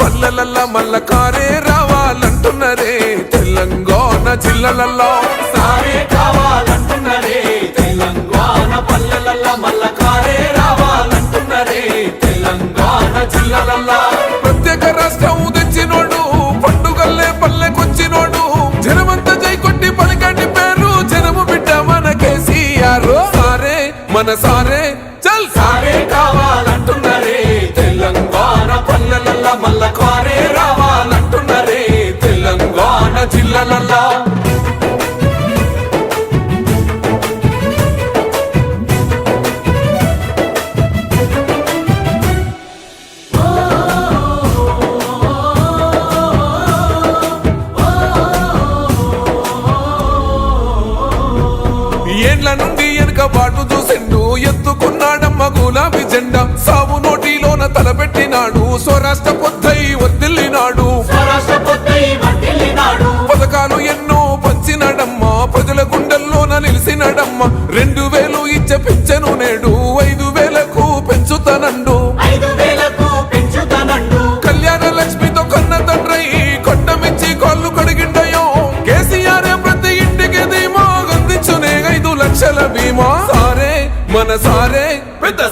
పల్లెలల్లా మల్ల కారే రావాలంటున్నరే. తెలంగాణ జిల్లలల్లో సారే కావాలంటున్నరే. తెలంగాణ పల్లెలల్ల మల్ల కారే రావాలంటున్నరే. తెలంగాణ జిల్లాలల్లా ప్రత్యేక రాష్ట్రం తెచ్చినోడు పండుగల్లే పల్లెకొచ్చినోడు. జనమంతా జై కొట్టి పలికండి పేరు జనము బిడ్డ మన కేసీఆర్ సారే మన సారే జెండా సావు నోటిలోన తలపెట్టినాడు. స్వరాష్ట్ర పొద్దై వర్దిల్లినాడు వర్ధిల్లినాడు పథకాలు ఎన్నో పంచినడమ్మా. ప్రజల గుండెల్లోన నిలిసినడమ్మ. రెండు వేలు ఇచ్చే పెంచెను నేడు ఐదు వేలకు పెంచుతానండు. ఐదు వేలకు పెంచుతానండు. కళ్యాణ లక్ష్మితో కన్న తండ్రై కొండమిచ్చి కాళ్ళు కడిగిండయో. కేసీఆర్ ప్రతి ఇంటికి ధీమా అందించునే ఐదు లక్షల బీమా. సారే మన సారే పెద్ద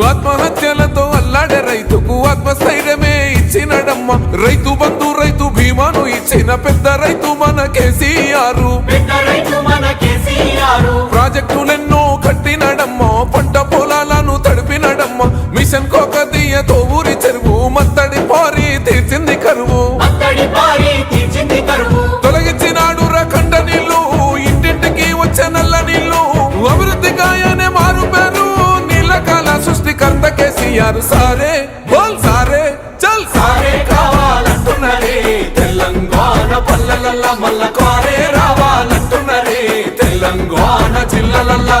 ఆత్మహత్యలతో అల్లాడే రైతుకు ఆత్మస్థైర్యమే ఇచ్చినడమ్మ. రైతు బంధు రైతు బీమాను ఇచ్చిన పెద్ద రైతు మన కేసీఆర్. ప్రాజెక్టులెన్నో కట్టినడమ్మ పంట పొలాలను తడిపినడమ్మ. మిషన్ కోకతీయతో ఊరి చెరువు కేసీఆర్ సారే బోల్ సారే చల్ సారే. కావాలంటున్నరే తెలంగాణ పల్లెలల్ల మల్ల కారే రావాలంటున్నరే తెలంగాణ జిల్లలల్లా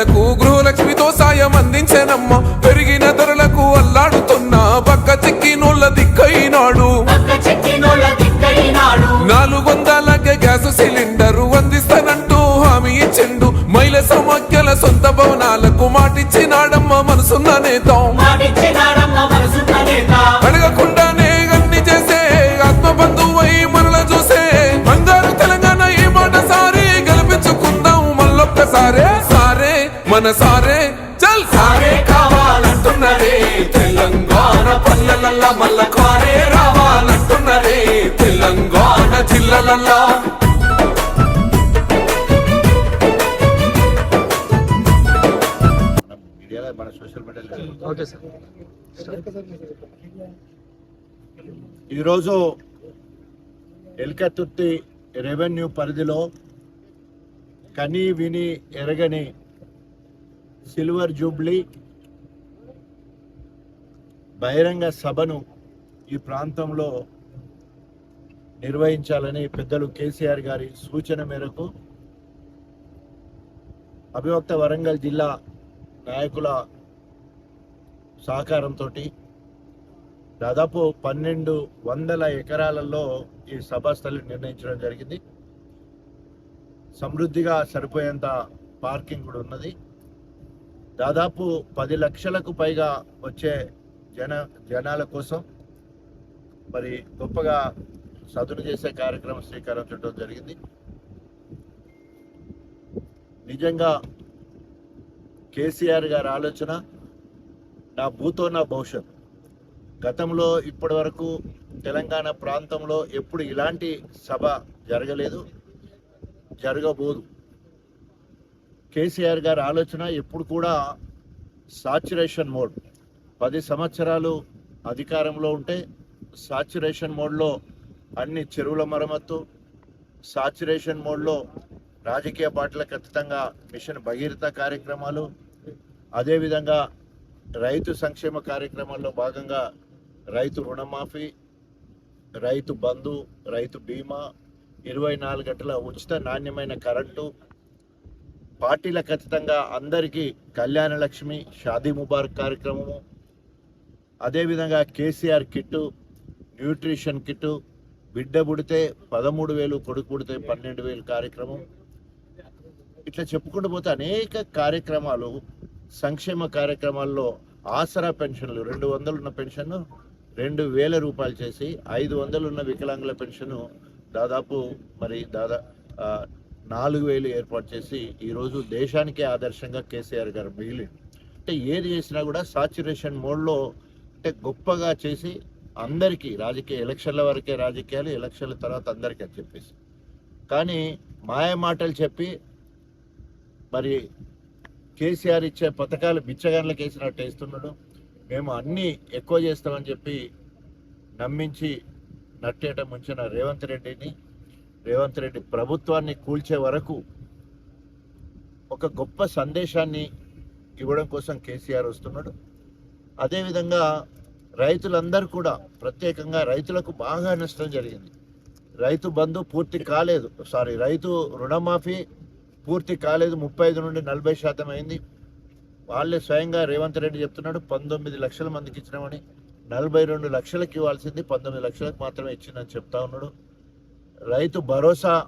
నిరుపేదలకు గృహలక్ష్మితో సాయం అందించనమ్మ. పెరిగిన ధరలకు అల్లాడుతున్న పక్క చెక్కినోళ్ళ దిక్కైనాడు. నాలుగు వందలకే గ్యాస్ సిలిండర్ అందిస్తానంటూ హామీ ఇచ్చిండు. మహిళ సమాఖ్యల సొంత భవనాలకు మాటిచ్చినాడమ్మ మనసున్న నేత. మన సారే చల్. సారే కావాలంటున్నరే తెలంగాణ పల్లెలల్ల మల్ల కారే రావాలంటున్నరే తెలంగాణ జిల్లాలల్లా. మన సోషల్ ఈరోజు ఎల్కతుర్తి రెవెన్యూ పరిధిలో కని విని ఎరగని సిల్వర్ జూబ్లీ బహిరంగ సభను ఈ ప్రాంతంలో నిర్వహించాలని పెద్దలు కేసీఆర్ గారి సూచన మేరకు అభివక్త వరంగల్ జిల్లా నాయకుల సహకారంతో దాదాపు పన్నెండు వందల ఎకరాలలో ఈ సభాస్థలం నిర్ణయించడం జరిగింది. సమృద్ధిగా సరిపోయేంత పార్కింగ్ కూడా ఉన్నది. దాదాపు పది లక్షలకు పైగా వచ్చే జన జనాల కోసం మరి గొప్పగా సదును చేసే కార్యక్రమం శ్రీకారం చుట్టడం జరిగింది. నిజంగా కేసీఆర్ గారి ఆలోచన నా భూతో నా భవిష్యత్. గతంలో ఇప్పటి వరకు తెలంగాణ ప్రాంతంలో ఎప్పుడు ఇలాంటి సభ జరగలేదు జరగబోదు. కేసీఆర్ గారి ఆలోచన ఎప్పుడు కూడా సాచురేషన్ మోడ్ పది సంవత్సరాలు అధికారంలో ఉంటే సాచురేషన్ మోడ్లో అన్ని చెరువుల మరమ్మత్తు సాచురేషన్ మోడ్లో రాజకీయ పార్టీలకు ఖచ్చితంగా మిషన్ భగీరథ కార్యక్రమాలు అదేవిధంగా రైతు సంక్షేమ కార్యక్రమాల్లో భాగంగా రైతు రుణమాఫీ రైతు బంధు రైతు బీమా ఇరవై నాలుగు గంటల ఉచిత నాణ్యమైన కరెంటు పార్టీల ఖచ్చితంగా అందరికీ కళ్యాణ లక్ష్మి షాదీ ముబారక్ కార్యక్రమము అదేవిధంగా కేసీఆర్ కిట్టు న్యూట్రిషన్ కిట్టు బిడ్డ పుడితే పదమూడు వేలు కొడుకు పుడితే పన్నెండు వేలు కార్యక్రమం. ఇట్లా చెప్పుకుంటూ పోతే అనేక కార్యక్రమాలు సంక్షేమ కార్యక్రమాల్లో ఆసరా పెన్షన్లు రెండు వందలు ఉన్న పెన్షన్ రెండు వేల రూపాయలు చేసి ఐదు వందలు ఉన్న వికలాంగుల పెన్షన్ దాదాపు మరి దాదా నాలుగు వేలు ఏర్పాటు చేసి ఈరోజు దేశానికే ఆదర్శంగా కేసీఆర్ గారు మిగిలి అంటే ఏది చేసినా కూడా సాచురేషన్ మోడ్లో అంటే గొప్పగా చేసి అందరికీ రాజకీయ ఎలక్షన్ల వరకే రాజకీయాలు ఎలక్షన్ల తర్వాత అందరికీ అని చెప్పేసి. కానీ మాయ మాటలు చెప్పి మరి కేసీఆర్ ఇచ్చే పథకాలు బిచ్చగాన్లకు వేసినట్టు వేస్తున్నాడు. మేము అన్నీ ఎక్కువ చేస్తామని చెప్పి నమ్మించి నట్టేట ముంచిన రేవంత్ రెడ్డిని రేవంత్ రెడ్డి ప్రభుత్వాన్ని కూల్చే వరకు ఒక గొప్ప సందేశాన్ని ఇవ్వడం కోసం కేసీఆర్ వస్తున్నాడు. అదేవిధంగా రైతులందరూ కూడా ప్రత్యేకంగా రైతులకు బాగా నష్టం జరిగింది. రైతు బంధు పూర్తి కాలేదు. సారీ రైతు రుణమాఫీ పూర్తి కాలేదు. ముప్పై ఐదు నుండి నలభై శాతం అయింది. వాళ్ళే స్వయంగా రేవంత్ రెడ్డి చెప్తున్నాడు పంతొమ్మిది లక్షల మందికి ఇచ్చినామని. నలభై రెండు లక్షలకు ఇవ్వాల్సింది పంతొమ్మిది లక్షలకు మాత్రమే ఇచ్చిందని చెప్తా ఉన్నాడు. రైతు భరోసా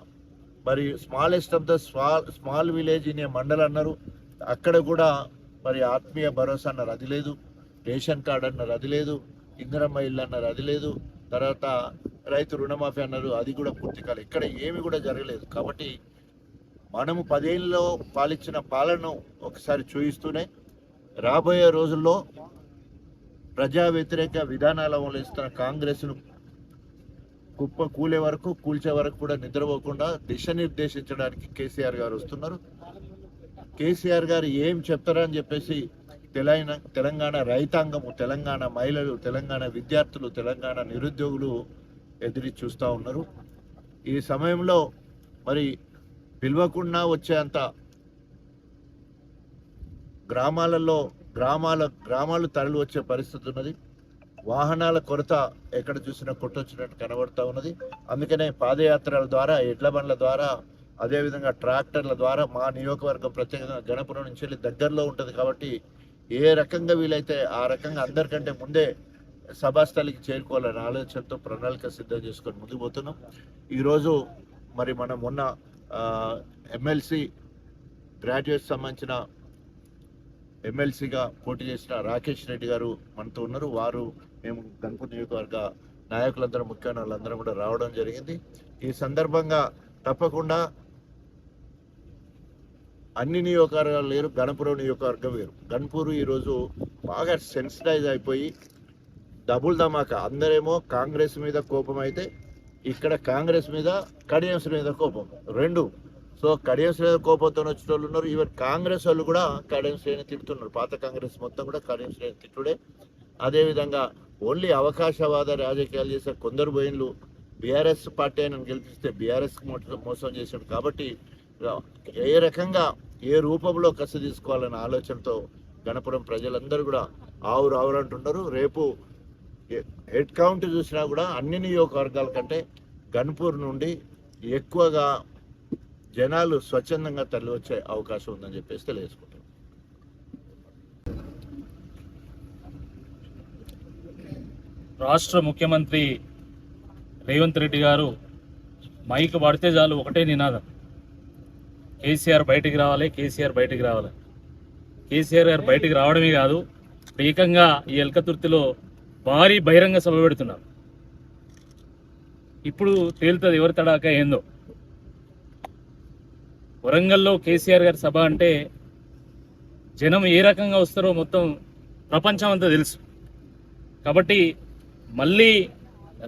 మరి smallest of the small small village in a mandal అన్నారు. అక్కడ కూడా మరి ఆత్మీయ భరోసా అన్నారు. అది లేదు. రేషన్ కార్డు అన్నారు. అది లేదు. ఇందిరమ్మ ఇల్లు అన్నారు. అది లేదు. తర్వాత రైతు రుణమాఫీ అన్నారు. అది కూడా పూర్తి కాలేదు ఇక్కడ ఏమి కూడా జరగలేదు. కాబట్టి మనము పదేళ్ళలో పాలించిన పాలనను ఒకసారి చూయిస్తూనే రాబోయే రోజుల్లో ప్రజా వ్యతిరేక విధానాల అమలుస్తున్న కాంగ్రెస్ను కుప్ప కూలే వరకు కూల్చే వరకు కూడా నిద్రపోకుండా దిశనిర్దేశించడానికి కేసీఆర్ గారు వస్తున్నారు. కేసీఆర్ గారు ఏం చెప్తారని చెప్పేసి తెలంగాణ తెలంగాణ రైతాంగము తెలంగాణ మహిళలు తెలంగాణ విద్యార్థులు తెలంగాణ నిరుద్యోగులు ఎదురు చూస్తూ ఉన్నారు. ఈ సమయంలో మరి పిలవకుండా వచ్చేంత గ్రామాలలో గ్రామాల గ్రామాలు తరలి వచ్చే పరిస్థితి ఉన్నది. వాహనాల కొరత ఎక్కడ చూసినా కొట్టొచ్చినట్టు కనబడుతూ ఉన్నది. అందుకనే పాదయాత్రల ద్వారా ఎడ్ల బండ్ల ద్వారా అదేవిధంగా ట్రాక్టర్ల ద్వారా మా నియోజకవర్గం ప్రత్యేకంగా గణపురం నుంచి వెళ్ళి దగ్గరలో ఉంటుంది కాబట్టి ఏ రకంగా వీలైతే ఆ రకంగా అందరికంటే ముందే సభాస్థలికి చేరుకోవాలనే ఆలోచనతో ప్రణాళిక సిద్ధం చేసుకొని ముందుకు పోతున్నాం. ఈరోజు మరి మనం మొన్న ఎమ్మెల్సీ గ్రాడ్యుయేట్ సంబంధించిన ఎమ్మెల్సీగా పోటీ చేసిన రాకేష్ రెడ్డి గారు మనతో ఉన్నారు. వారు మేము గణపతి నియోజకవర్గ నాయకులందరూ ముఖ్యమైన వాళ్ళందరూ కూడా రావడం జరిగింది. ఈ సందర్భంగా తప్పకుండా అన్ని నియోజకవర్గాలు లేరు గణపురం నియోజకవర్గం వేరు. గణపూరు ఈరోజు బాగా సెన్సిటైజ్ అయిపోయి డబుల్ ధమాకా. అందరేమో కాంగ్రెస్ మీద కోపం అయితే ఇక్కడ కాంగ్రెస్ మీద కడియంస్ మీద కోపం. రెండు. సో కడియం శ్రేణి కోపంతో వచ్చిన వాళ్ళు ఉన్నారు. ఈవెన్ కాంగ్రెస్ వాళ్ళు కూడా కడియం శ్రేణి తిడుతున్నారు. పాత కాంగ్రెస్ మొత్తం కూడా కడియం శ్రేణి తిట్టుడే. అదేవిధంగా ఓన్లీ అవకాశవాద రాజకీయాలు చేసే కొందరు బోయిన్లు బీఆర్ఎస్ పార్టీ అయిన గెలిపిస్తే బీఆర్ఎస్ మోసం చేశాడు. కాబట్టి ఏ రకంగా ఏ రూపంలో కసి తీసుకోవాలనే ఆలోచనతో గణపురం ప్రజలందరూ కూడా ఆవు ఆవురు అంటున్నారు రేపు హెడ్ కౌంట్ చూసినా కూడా అన్ని నియోజకవర్గాల కంటే గణపూర్ నుండి ఎక్కువగా జనాలు స్వచ్ఛందంగా తరలి వచ్చే అవకాశం ఉందని చెప్పేసి తెలియజేసుకుంటాం రాష్ట్ర ముఖ్యమంత్రి రేవంత్ రెడ్డి గారు మైక్ పడితే చాలు ఒకటే నినాదం. కేసీఆర్ బయటికి రావాలి కేసీఆర్ బయటికి రావాలి. కేసీఆర్ గారు బయటికి రావడమే కాదు ఏకంగా ఈ ఎల్కతుర్తిలో భారీ బహిరంగ సభ పెడుతున్నారు. ఇప్పుడు తేలుతుంది ఎవరి తడాక ఏందో. వరంగల్లో కేసీఆర్ గారి సభ అంటే జనం ఏ రకంగా వస్తారో మొత్తం ప్రపంచం అంతా తెలుసు. కాబట్టి మళ్ళీ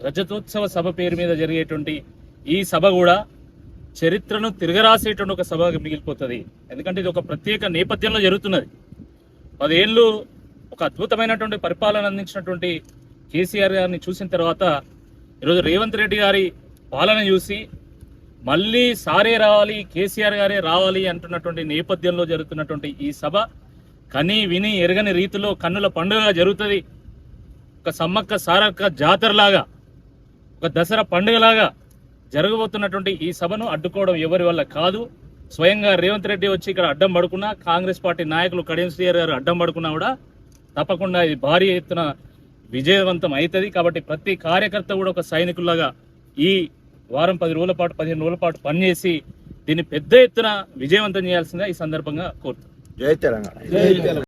రజతోత్సవ సభ పేరు మీద జరిగేటువంటి ఈ సభ కూడా చరిత్రను తిరగరాసేటువంటి ఒక సభ మిగిలిపోతుంది. ఎందుకంటే ఇది ఒక ప్రత్యేక నేపథ్యంలో జరుగుతున్నది. పదేళ్ళు ఒక అద్భుతమైనటువంటి పరిపాలన అందించినటువంటి కేసీఆర్ గారిని చూసిన తర్వాత ఈరోజు రేవంత్ రెడ్డి గారి పాలన చూసి మళ్ళీ సారే రావాలి కేసీఆర్ గారే రావాలి అంటున్నటువంటి నేపథ్యంలో జరుగుతున్నటువంటి ఈ సభ కని విని ఎరగని రీతిలో కన్నుల పండుగ జరుగుతుంది. ఒక సమ్మక్క సారక్క జాతరలాగా ఒక దసరా పండుగలాగా జరగబోతున్నటువంటి ఈ సభను అడ్డుకోవడం ఎవరి వల్ల కాదు. స్వయంగా రేవంత్ రెడ్డి వచ్చి ఇక్కడ అడ్డం పడుకున్నా కాంగ్రెస్ పార్టీ నాయకులు కడియం శ్రీయర్ గారు అడ్డం పడుకున్నా కూడా తప్పకుండా ఇది భారీ ఎత్తున విజయవంతం అవుతుంది. కాబట్టి ప్రతి కార్యకర్త కూడా ఒక సైనికుల్లాగా ఈ వారం పది రోజుల పాటు పదిహేను రోజుల పాటు పనిచేసి దీన్ని పెద్ద ఎత్తున విజయవంతం చేయాల్సిందిగా ఈ సందర్భంగా కోరుతున్నాను జై తెలంగాణ.